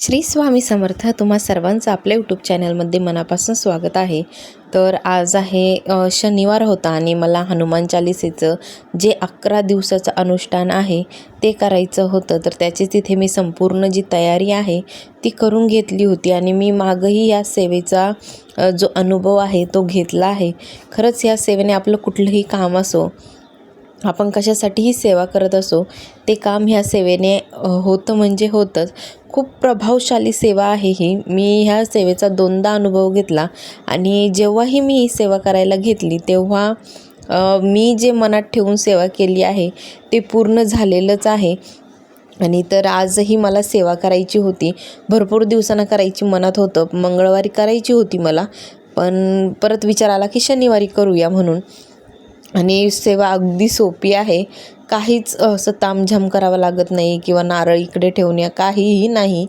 श्री स्वामी समर्थ तुम्हा सर्वांचं आपल्या यूट्यूब चॅनलमध्ये मनापासून स्वागत आहे. तर आज आहे शनिवार होता आणि मला हनुमान चालिसेचं जे अकरा दिवसाचं अनुष्ठान आहे ते करायचं होतं. तर त्याची तिथे मी संपूर्ण जी तयारी आहे ती करून घेतली होती आणि मी मागंही या सेवेचा जो अनुभव आहे तो घेतला आहे. खरंच या सेवेने आपलं कुठलंही काम असो आपण कशासाठीही सेवा करत असो ते काम ह्या सेवेने होतं म्हणजे होतंच. खूप प्रभावशाली सेवा आहे ही. मी ह्या सेवेचा दोनदा अनुभव घेतला आणि जेव्हाही मी ही सेवा करायला घेतली तेव्हा मी जे मनात ठेवून सेवा केली आहे ते पूर्ण झालेलंच आहे. आणि तर आजही मला सेवा करायची होती. भरपूर दिवसांना करायची मनात होतं. मंगळवारी करायची होती मला. पण परत विचार आला की शनिवारी करूया म्हणून. आणि सेवा अगदी सोपी आहे. काहीच असं तामझाम करावं लागत नाही किंवा नारळ इकडे ठेवणे काहीही नाही.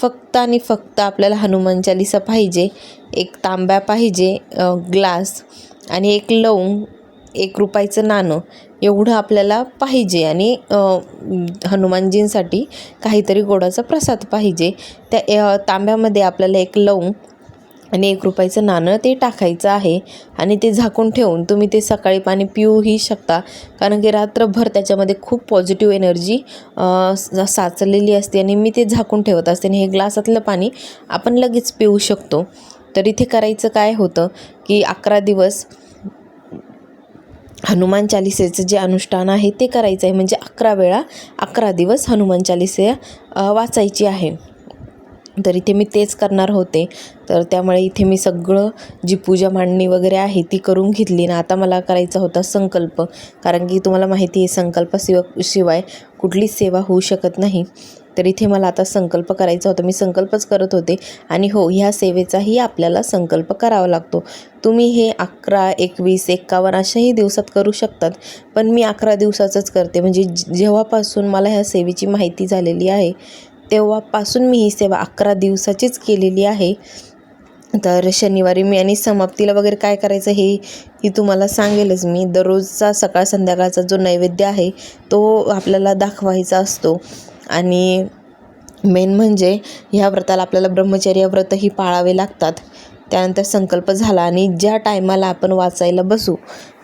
फक्त आणि फक्त आपल्याला हनुमान चालिसा पाहिजे एक तांब्या पाहिजे ग्लास आणि एक लवंग एक रुपयाचं नाणं एवढं आपल्याला पाहिजे. आणि हनुमानजींसाठी काहीतरी गोडाचा प्रसाद पाहिजे. त्या तांब्यामध्ये आपल्याला एक लवंग आणि एक रुपयाचं नाणं ते टाकायचं आहे आणि ते झाकून ठेवून तुम्ही ते सकाळी पाणी पिऊही शकता. कारण की रात्रभर त्याच्यामध्ये खूप पॉझिटिव्ह एनर्जी साचलेली असते आणि मी ते झाकून ठेवत असते आणि हे ग्लासातलं पाणी आपण लगेच पिऊ शकतो. तर इथे करायचं काय होतं की अकरा दिवस हनुमान चालिसेचं जे अनुष्ठान आहे ते करायचं आहे. म्हणजे अकरा वेळा अकरा दिवस हनुमान चालिसे वाचायची आहे. तर इथे मी तेच करणार होते. तर त्यामुळे इथे मी सगळं जी पूजा मांडणी वगैरे आहे ती करून घेतली ना आता मला करायचा होता संकल्प. कारण की तुम्हाला माहिती आहे संकल्प शिवाय कुठलीच सेवा होऊ शकत नाही. तर इथे मला आता संकल्प करायचा होता. मी संकल्पच करत होते. आणि हो ह्या सेवेचाही आपल्याला संकल्प करावा लागतो. तुम्ही हे अकरा एकवीस एक्कावन्न अशाही दिवसात करू शकतात. पण मी अकरा दिवसाचंच करते. म्हणजे जेव्हापासून मला ह्या सेवेची माहिती झालेली आहे तेव्हापासून मी ही सेवा अकरा दिवसाचीच केलेली आहे. तर शनिवारी मी आणि समाप्तीला वगैरे काय करायचं हे ही तुम्हाला सांगेलच मी. दररोजचा सकाळ संध्याकाळचा जो नैवेद्य आहे तो आपल्याला दाखवायचा असतो. आणि मेन म्हणजे ह्या व्रताला आपल्याला ब्रह्मचर्य व्रतही पाळावे लागतात. त्यानंतर संकल्प झाला आणि ज्या टायमाला आपण वाचायला बसू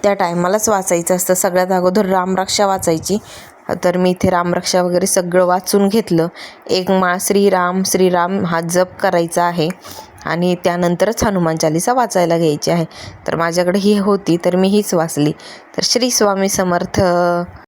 त्या टायमालाच वाचायचं असतं. सगळ्यात अगोदर रामरक्षा वाचायची. तर मी इथे रामरक्षा वगैरे सगळं वाचून घेतलं. एक मा श्रीराम श्रीराम हा जप करायचा आहे आणि त्यानंतरच हनुमान चालिसा वाचायला घ्यायची आहे. तर माझ्याकडे ही होती तर मी हीच वाचली. तर श्री स्वामी समर्थ.